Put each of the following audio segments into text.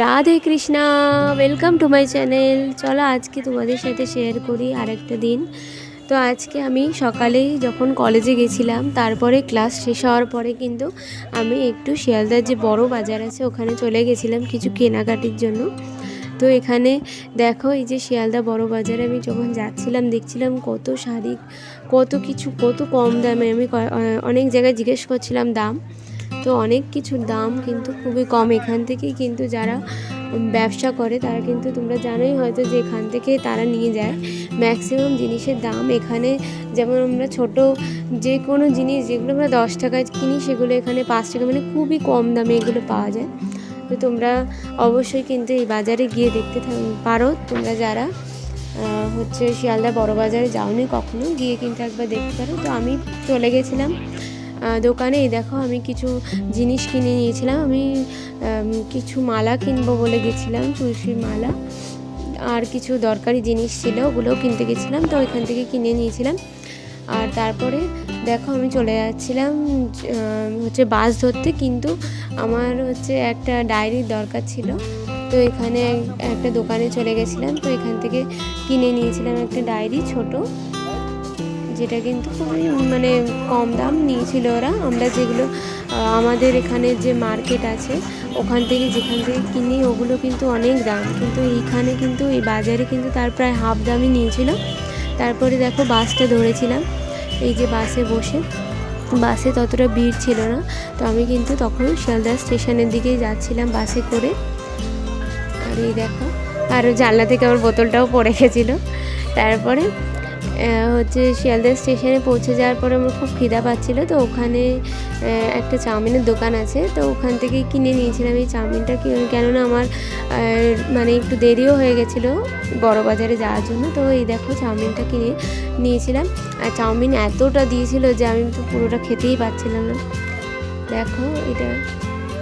Radhe Krishna welcome to my channel চলো আজকে তোমাদের সাথে শেয়ার করি আরেকটা দিন। তো আজকে আমি সকালেই যখন কলেজে গেছিলাম, তারপরে ক্লাস শেষ হওয়ার পরে কিন্তু আমি একটু শিয়ালদার যে বড় বাজার আছে, ওখানে চলে গেছিলাম কিছু কেনাকাটির জন্য। তো এখানে দেখো এই যে শিয়ালদা বড় বাজারে আমি যখন যাচ্ছিলাম, দেখছিলাম কত শাড়ি, কত কিছু, কত কম দামে আমি অনেক জায়গায় জিজ্ঞেস করছিলাম দাম। তো অনেক কিছুর দাম কিন্তু খুবই কম। এখান থেকেই কিন্তু যারা ব্যবসা করে তারা কিন্তু তোমরা জানোই হয়তো যে এখান থেকে তারা নিয়ে যায়। ম্যাক্সিমাম জিনিসের দাম এখানে যেমন আমরা ছোট যে কোনো জিনিস যেগুলো আমরা দশ টাকায় কিনি সেগুলো এখানে পাঁচ টাকা মানে খুবই কম দামে এগুলো পাওয়া যায়। তো তোমরা অবশ্যই কিন্তু এই বাজারে গিয়ে দেখতে পারো। তোমরা যারা হচ্ছে শিয়ালদা বড় বাজারে যাওনি কখনো গিয়ে কিন্তু একবার দেখতে পারো। তো আমি চলে গেছিলাম দোকানে দেখো আমি কিছু জিনিস কিনে নিয়েছিলাম। আমি কিছু মালা কিনবো বলে গেছিলাম, তুলসীর মালা। আর কিছু দরকারি জিনিস ছিল, ওগুলোও কিনতে গেছিলাম, তো ওইখান থেকে কিনে নিয়েছিলাম। আর তারপরে দেখো আমি চলে যাচ্ছিলাম হচ্ছে বাস ধরতে, কিন্তু আমার হচ্ছে একটা ডায়েরির দরকার ছিল। তো এখানে একটা দোকানে চলে গেছিলাম, তো এখান থেকে কিনে নিয়েছিলাম একটা ডায়েরি ছোট। যেটা কিন্তু খুবই মানে কম দাম নিয়েছিল ওরা। আমরা যেগুলো আমাদের এখানে যে মার্কেট আছে, ওখান থেকে যেখান থেকে কিনি, ওগুলো কিন্তু অনেক দাম। কিন্তু এইখানে কিন্তু, এই বাজারে কিন্তু তার প্রায় হাফ দামই নিয়েছিল। তারপরে দেখো বাসটা ধরেছিলাম, এই যে বাসে বসে। বাসে ততটা ভিড় ছিল না, তো আমি কিন্তু তখন শিয়ালদা স্টেশনের দিকেই যাচ্ছিলাম বাসে করে। আর এই দেখো, আর জানলা থেকে আমার বোতলটাও পড়ে গেছিল। তারপরে হচ্ছে শিয়ালদা স্টেশনে পৌঁছে যাওয়ার পরে আমার খুব খিদা পাচ্ছিল, তো ওখানে একটা চাউমিনের দোকান আছে, তো ওখান থেকে কিনে নিয়েছিলাম এই চাউমিনটা। কেননা আমার মানে একটু দেরিও হয়ে গেছিল বড় বাজারে যাওয়ার জন্য, তো এই দেখো চাউমিনটা কিনে নিয়েছিলাম। আর চাউমিন এতটা দিয়েছিল যে আমি তো পুরোটা খেতেই পাচ্ছিলাম না। দেখো এটা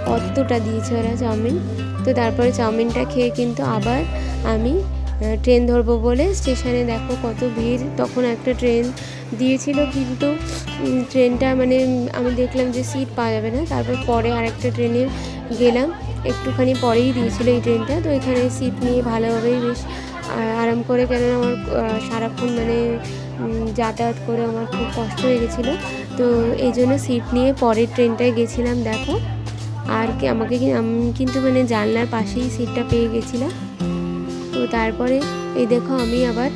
কতটা দিয়েছে ওরা চাউমিন। তো তারপরে চাউমিনটা খেয়ে কিন্তু আবার আমি ট্রেন ধরবো বলে স্টেশনে দেখো কত ভিড়। তখন একটা ট্রেন দিয়েছিল কিন্তু ট্রেনটা মানে আমি দেখলাম যে সিট পাওয়া যাবে না। তারপর পরে আরেকটা ট্রেনে গেলাম। একটুখানি পরেই দিয়েছিল এই ট্রেনটা তো এখানে সিট নিয়ে ভালোভাবেই বেশ আরাম করে কেননা আমার সারাক্ষণ মানে যাতায়াত করে আমার খুব কষ্ট হয়ে গেছিল তো এই জন্য সিট নিয়ে পরের ট্রেনটায় গেছিলাম, দেখো। আর কি, আমাকে আমি কিন্তু মানে জানলার পাশেই সিটটা পেয়ে গেছিলাম। তারপরে এই দেখো আমি আবার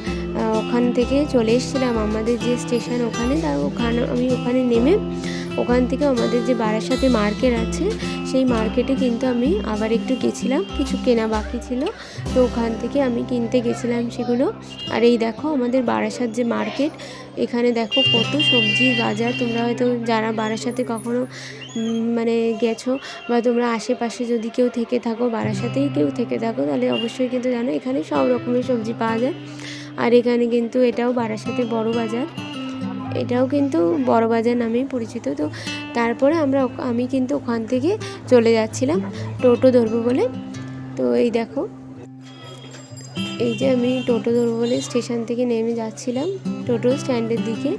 ওখান থেকে চলে এসেছিলাম আমাদের যে স্টেশন ওখানে তার ওখানে আমি ওখানে নেমে ওখান থেকে আমাদের যে বারাসাতে মার্কেট আছে, সেই মার্কেটে কিন্তু আমি আবার একটু গেছিলাম, কিছু কেনা বাকি ছিল। তো ওখান থেকে আমি কিনতে গেছিলাম সেগুলো। আর এই দেখো আমাদের বারাসাত যে মার্কেট, এখানে দেখো কত সবজির বাজার তোমরা হয়তো যারা বারাসাতে কখনো মানে গেছো বা তোমরা আশেপাশে যদি কেউ থেকে থাকো বারাসাতেই কেউ থেকে থাকো, তাহলে অবশ্যই কিন্তু জানো এখানে সব রকমের সবজি পাওয়া যায়। আর এখানে কিন্তু এটাও বারাসাতে বড় বাজার। এটাও কিন্তু বড় বাজার নামেই পরিচিত। তো তারপরে আমরা আমি কিন্তু ওখান থেকে চলে যাচ্ছিলাম টোটো ধরবো বলে। তো এই দেখো, এই যে আমি টোটো ধরবো বলে স্টেশন থেকে নেমে যাচ্ছিলাম টোটো স্ট্যান্ডের দিকে।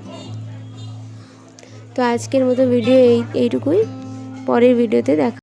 তো আজকের মতো ভিডিও এই, এইটুকুই। পরের ভিডিওতে দেখা